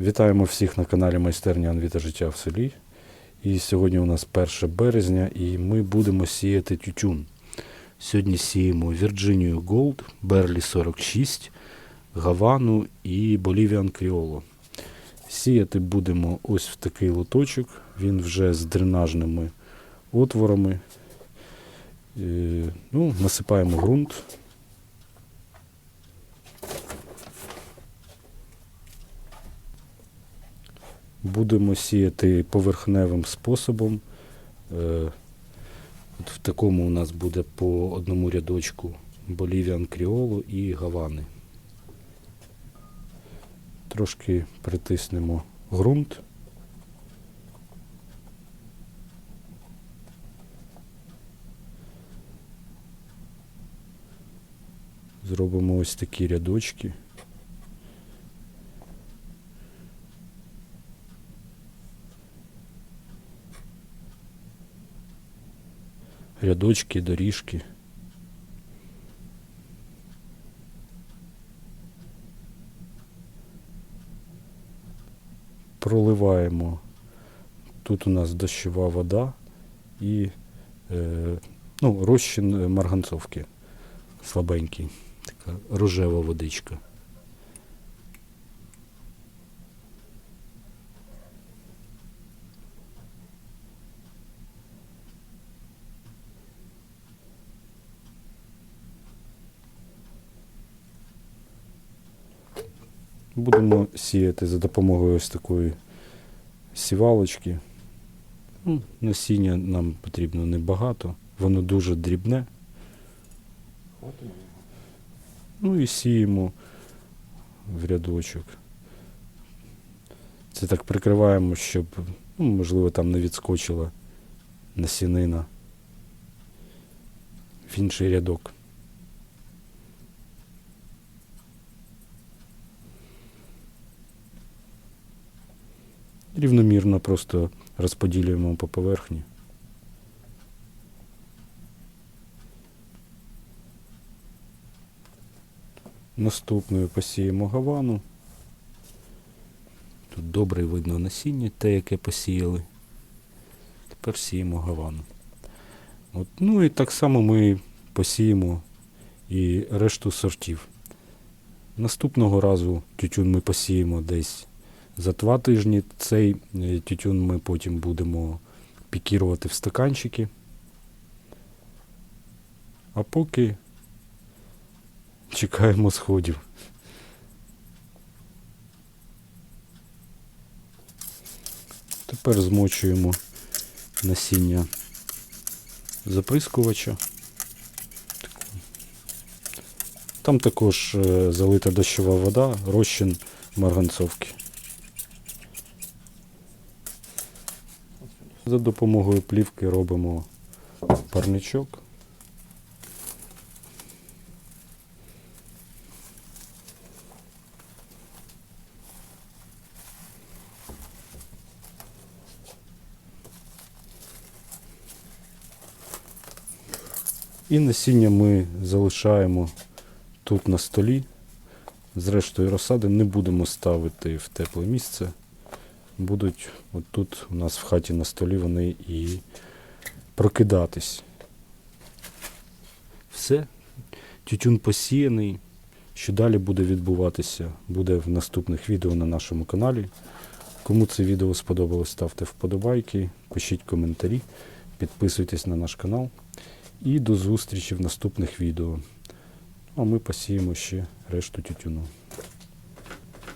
Вітаємо всіх на каналі Майстерня Анвіта Життя в селі. І сьогодні у нас 1 березня і ми будемо сіяти тютюн. Сьогодні сіємо Virginia Gold, Берлі 46, Гавану і Bolivian Criollo. Сіяти будемо ось в такий лоточок. Він вже з дренажними отворами. Е, Ну, насипаємо ґрунт. Будемо сіяти поверхневим способом. Е, От в такому у нас буде по одному рядочку Bolivian Criollo і Гавани. Трошки притиснемо ґрунт. Зробимо ось такі рядочки. Рядочки, доріжки. Проливаємо. Тут у нас дощова вода і е, ну, розчин марганцовки слабенький, така рожева водичка. Будемо сіяти за допомогою ось такої сівалочки. Ну, насіння нам потрібно небагато, воно дуже дрібне. Ну і сіємо в рядочок. Це так прикриваємо, щоб, ну, можливо, там не відскочила насінина в інший рядок. Рівномірно просто розподілюємо по поверхні. Наступною посіємо гавану. Тут добре видно насіння, те, яке посіяли. Тепер сіємо гавану. От, ну і так само ми посіємо і решту сортів. Наступного разу тютюн ми посіємо десь за два тижні. Цей е, тютюн ми потім будемо пікірувати в стаканчики. А поки чекаємо сходів. Тепер змочуємо насіння заприскувача. Там також е, залита дощова вода, розчин марганцовки. За допомогою плівки робимо парничок. І насіння ми залишаємо тут на столі. Зрештою розсади не будемо ставити в тепле місце. Будуть от тут у нас в хаті на столі вони і прокидатись. Все. Тютюн посіяний. Що далі буде відбуватися, буде в наступних відео на нашому каналі. Кому це відео сподобалось, ставте вподобайки, пишіть коментарі, підписуйтесь на наш канал. І до зустрічі в наступних відео. А ми посіємо ще решту тютюну.